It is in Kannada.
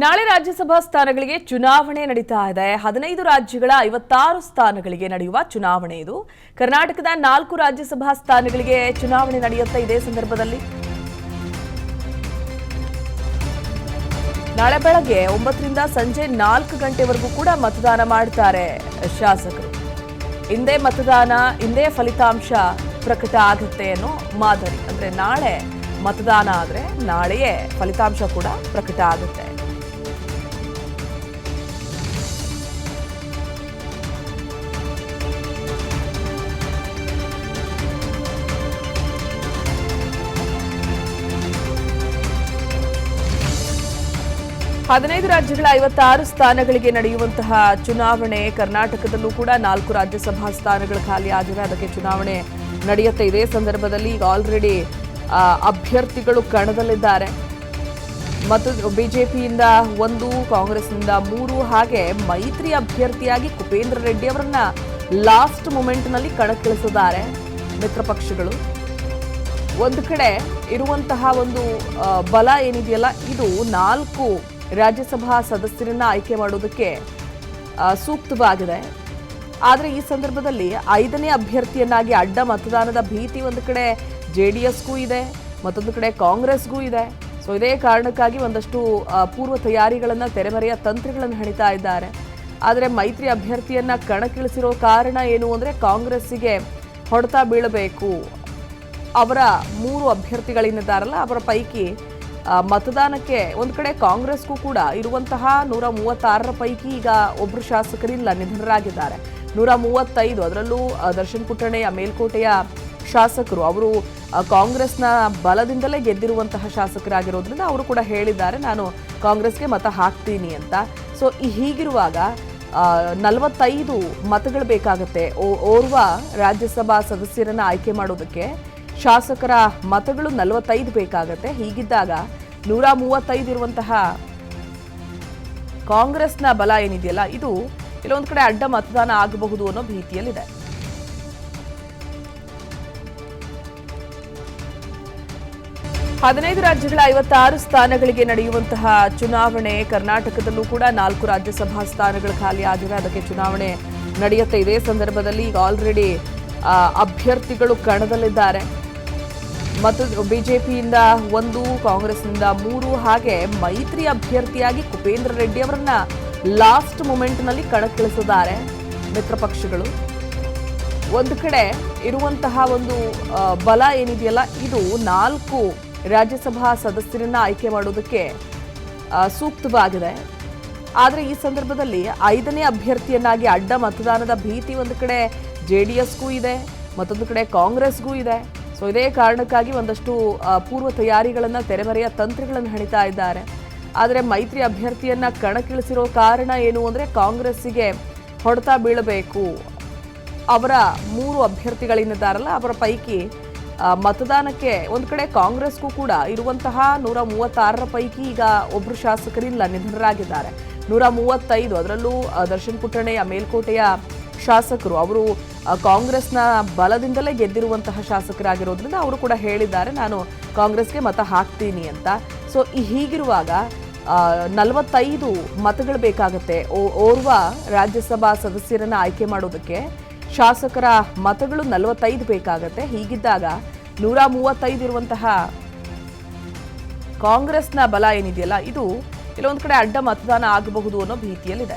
ನಾಳೆ ರಾಜ್ಯಸಭಾ ಸ್ಥಾನಗಳಿಗೆ ಚುನಾವಣೆ ನಡೀತಾ ಇದೆ. ಹದಿನೈದು ರಾಜ್ಯಗಳ ಐವತ್ತಾರು ಸ್ಥಾನಗಳಿಗೆ ನಡೆಯುವ ಚುನಾವಣೆ ಇದು. ಕರ್ನಾಟಕದ ನಾಲ್ಕು ರಾಜ್ಯಸಭಾ ಸ್ಥಾನಗಳಿಗೆ ಚುನಾವಣೆ ನಡೆಯುತ್ತೆ ಇದೇ ಸಂದರ್ಭದಲ್ಲಿ. ನಾಳೆ ಬೆಳಗ್ಗೆ ಒಂಬತ್ತರಿಂದ ಸಂಜೆ ನಾಲ್ಕು ಗಂಟೆವರೆಗೂ ಕೂಡ ಮತದಾನ ಮಾಡ್ತಾರೆ ಶಾಸಕರು. ಇಂದೇ ಮತದಾನ ಇಂದೇ ಫಲಿತಾಂಶ ಪ್ರಕಟ ಆಗುತ್ತೆ ಅನ್ನೋ ಮಾದರಿ. ಅಂದ್ರೆ ನಾಳೆ ಮತದಾನ ಆದ್ರೆ ನಾಳೆಯೇ ಫಲಿತಾಂಶ ಕೂಡ ಪ್ರಕಟ ಆಗುತ್ತೆ. ಹದಿನೈದು ರಾಜ್ಯಗಳ ಐವತ್ತಾರು ಸ್ಥಾನಗಳಿಗೆ ನಡೆಯುವಂತಹ ಚುನಾವಣೆ ಕರ್ನಾಟಕದಲ್ಲೂ ಕೂಡ ನಾಲ್ಕು ರಾಜ್ಯಸಭಾ ಸ್ಥಾನಗಳು ಖಾಲಿ ಆಗಿವೆ. ಅದಕ್ಕೆ ಚುನಾವಣೆ ನಡೆಯುತ್ತೆ ಇದೇ. ಸಂದರ್ಭದಲ್ಲಿ ಈಗ ಆಲ್ರೆಡಿ ಅಭ್ಯರ್ಥಿಗಳು ಕಣದಲ್ಲಿದ್ದಾರೆ. ಮತ್ತು ಬಿಜೆಪಿಯಿಂದ ಒಂದು, ಕಾಂಗ್ರೆಸ್ನಿಂದ ಮೂರು, ಹಾಗೆ ಮೈತ್ರಿ ಅಭ್ಯರ್ಥಿಯಾಗಿ ಕುಪೇಂದ್ರ ರೆಡ್ಡಿ ಅವರನ್ನ ಲಾಸ್ಟ್ ಮೂಮೆಂಟ್ನಲ್ಲಿ ಕಣಕ್ಕಿಳಿಸಿದ್ದಾರೆ ಮಿತ್ರ ಪಕ್ಷಗಳು. ಒಂದು ಕಡೆ ಇರುವಂತಹ ಒಂದು ಬಲ ಏನಿದೆಯಲ್ಲ, ಇದು ನಾಲ್ಕು ರಾಜ್ಯಸಭಾ ಸದಸ್ಯರನ್ನ ಆಯ್ಕೆ ಮಾಡೋದಕ್ಕೆ ಸೂಕ್ತವಾಗಿದೆ. ಆದರೆ ಈ ಸಂದರ್ಭದಲ್ಲಿ ಐದನೇ ಅಭ್ಯರ್ಥಿಯನ್ನಾಗಿ ಅಡ್ಡ ಮತದಾನದ ಭೀತಿ ಒಂದು ಕಡೆ ಜೆ ಡಿ ಎಸ್ಗೂ ಇದೆ, ಮತ್ತೊಂದು ಕಡೆ ಕಾಂಗ್ರೆಸ್ಗೂ ಇದೆ. ಸೊ ಇದೇ ಕಾರಣಕ್ಕಾಗಿ ಒಂದಷ್ಟು ಪೂರ್ವ ತಯಾರಿಗಳನ್ನು, ತೆರೆಮರೆಯ ತಂತ್ರಗಳನ್ನು ಹೆಣಿತಾ ಇದ್ದಾರೆ. ಆದರೆ ಮೈತ್ರಿ ಅಭ್ಯರ್ಥಿಯನ್ನು ಕಣಕ್ಕಿಳಿಸಿರೋ ಕಾರಣ ಏನು ಅಂದರೆ ಕಾಂಗ್ರೆಸ್ಸಿಗೆ ಹೊಡೆತ ಬೀಳಬೇಕು. ಅವರ ಮೂರು ಅಭ್ಯರ್ಥಿಗಳೇನಿದ್ದಾರಲ್ಲ ಅವರ ಪೈಕಿ ಮತದಾನಕ್ಕೆ ಒಂದು ಕಡೆ ಕಾಂಗ್ರೆಸ್ಗೂ ಕೂಡ ಇರುವಂತಹ ನೂರ ಮೂವತ್ತಾರರ ಪೈಕಿ ಈಗ ಒಬ್ಬರು ಶಾಸಕರಿಲ್ಲ, ನಿಧನರಾಗಿದ್ದಾರೆ. ನೂರ ಮೂವತ್ತೈದು, ಅದರಲ್ಲೂ ದರ್ಶನ್ ಪುಟ್ಟಣೆಯ ಮೇಲ್ಕೋಟೆಯ ಶಾಸಕರು. ಅವರು ಕಾಂಗ್ರೆಸ್ನ ಬಲದಿಂದಲೇ ಗೆದ್ದಿರುವಂತಹ ಶಾಸಕರಾಗಿರೋದ್ರಿಂದ ಅವರು ಕೂಡ ಹೇಳಿದ್ದಾರೆ, ನಾನು ಕಾಂಗ್ರೆಸ್ಗೆ ಮತ ಹಾಕ್ತೀನಿ ಅಂತ. ಸೊ ಹೀಗಿರುವಾಗ ನಲವತ್ತೈದು ಮತಗಳು ಬೇಕಾಗುತ್ತೆ. ಓರ್ವ ರಾಜ್ಯಸಭಾ ಸದಸ್ಯರನ್ನು ಆಯ್ಕೆ ಮಾಡೋದಕ್ಕೆ ಶಾಸಕರ ಮತಗಳು ನಲವತ್ತೈದು ಬೇಕಾಗತ್ತೆ. ಹೀಗಿದ್ದಾಗ ನೂರ ಮೂವತ್ತೈದು ಇರುವಂತಹ ಕಾಂಗ್ರೆಸ್ನ ಬಲ ಏನಿದೆಯಲ್ಲ, ಇದು ಕೆಲವೊಂದು ಕಡೆ ಅಡ್ಡ ಮತದಾನ ಆಗಬಹುದು ಅನ್ನೋ ಭೀತಿಯಲ್ಲಿದೆ. ಹದಿನೈದು ರಾಜ್ಯಗಳ ಐವತ್ತಾರು ಸ್ಥಾನಗಳಿಗೆ ನಡೆಯುವಂತಹ ಚುನಾವಣೆ, ಕರ್ನಾಟಕದಲ್ಲೂ ಕೂಡ ನಾಲ್ಕು ರಾಜ್ಯಸಭಾ ಸ್ಥಾನಗಳು ಖಾಲಿ ಆಗಿವೆ. ಅದಕ್ಕೆ ಚುನಾವಣೆ ನಡೆಯುತ್ತೆ. ಇದೇ ಸಂದರ್ಭದಲ್ಲಿ ಈಗ ಆಲ್ರೆಡಿ ಅಭ್ಯರ್ಥಿಗಳು ಕಣದಲ್ಲಿದ್ದಾರೆ. ಮತ್ತು ಬಿಜೆಪಿಯಿಂದ ಒಂದು, ಕಾಂಗ್ರೆಸ್ನಿಂದ ಮೂರು, ಹಾಗೆ ಮೈತ್ರಿ ಅಭ್ಯರ್ಥಿಯಾಗಿ ಕುಪೇಂದ್ರ ರೆಡ್ಡಿ ಅವರನ್ನ ಲಾಸ್ಟ್ ಮೂಮೆಂಟ್ನಲ್ಲಿ ಕಣಕ್ಕಿಳಿಸಿದ್ದಾರೆ ಮಿತ್ರ ಪಕ್ಷಗಳು. ಒಂದು ಕಡೆ ಇರುವಂತಹ ಒಂದು ಬಲ ಏನಿದೆಯಲ್ಲ, ಇದು ನಾಲ್ಕು ರಾಜ್ಯಸಭಾ ಸದಸ್ಯರನ್ನ ಆಯ್ಕೆ ಮಾಡೋದಕ್ಕೆ ಸೂಕ್ತವಾಗಿದೆ. ಆದರೆ ಈ ಸಂದರ್ಭದಲ್ಲಿ ಐದನೇ ಅಭ್ಯರ್ಥಿಯನ್ನಾಗಿ ಅಡ್ಡ ಮತದಾನದ ಭೀತಿ ಒಂದು ಕಡೆ ಜೆ ಡಿ ಎಸ್ಗೂ ಇದೆ, ಮತ್ತೊಂದು ಕಡೆ ಕಾಂಗ್ರೆಸ್ಗೂ ಇದೆ. ಸೊ ಇದೇ ಕಾರಣಕ್ಕಾಗಿ ಒಂದಷ್ಟು ಪೂರ್ವ ತಯಾರಿಗಳನ್ನು, ತೆರೆಮರೆಯ ತಂತ್ರಗಳನ್ನು ಹೆಣಿತಾ ಇದ್ದಾರೆ. ಆದರೆ ಮೈತ್ರಿ ಅಭ್ಯರ್ಥಿಯನ್ನ ಕಣಕ್ಕಿಳಿಸಿರೋ ಕಾರಣ ಏನು ಅಂದರೆ ಕಾಂಗ್ರೆಸ್ಸಿಗೆ ಹೊಡೆತ ಬೀಳಬೇಕು. ಅವರ ಮೂರು ಅಭ್ಯರ್ಥಿಗಳೇನಿದ್ದಾರಲ್ಲ ಅವರ ಪೈಕಿ ಮತದಾನಕ್ಕೆ ಒಂದು ಕಡೆ ಕಾಂಗ್ರೆಸ್ಗೂ ಕೂಡ ಇರುವಂತಹ ನೂರ ಮೂವತ್ತಾರರ ಪೈಕಿ ಈಗ ಒಬ್ಬರು ಶಾಸಕರಿಲ್ಲ, ನಿಧನರಾಗಿದ್ದಾರೆ. ನೂರ ಮೂವತ್ತೈದು, ಅದರಲ್ಲೂ ದರ್ಶನ್ ಪುಟ್ಟಣೆಯ ಮೇಲ್ಕೋಟೆಯ ಶಾಸಕರು, ಅವರು ಕಾಂಗ್ರೆಸ್ನ ಬಲದಿಂದಲೇ ಗೆದ್ದಿರುವಂತಹ ಶಾಸಕರಾಗಿರೋದ್ರಿಂದ ಅವರು ಕೂಡ ಹೇಳಿದ್ದಾರೆ, ನಾನು ಕಾಂಗ್ರೆಸ್ಗೆ ಮತ ಹಾಕ್ತೀನಿ ಅಂತ. ಸೊ ಹೀಗಿರುವಾಗ ನಲವತ್ತೈದು ಮತಗಳು ಬೇಕಾಗತ್ತೆ. ಓರ್ವ ರಾಜ್ಯಸಭಾ ಸದಸ್ಯರನ್ನು ಆಯ್ಕೆ ಮಾಡೋದಕ್ಕೆ ಶಾಸಕರ ಮತಗಳು ನಲವತ್ತೈದು ಬೇಕಾಗತ್ತೆ. ಹೀಗಿದ್ದಾಗ ನೂರ ಮೂವತ್ತೈದು ಇರುವಂತಹ ಕಾಂಗ್ರೆಸ್ನ ಬಲ ಏನಿದೆಯಲ್ಲ, ಇದು ಕೆಲವೊಂದು ಕಡೆ ಅಡ್ಡ ಮತದಾನ ಆಗಬಹುದು ಅನ್ನೋ ಭೀತಿಯಲ್ಲಿದೆ.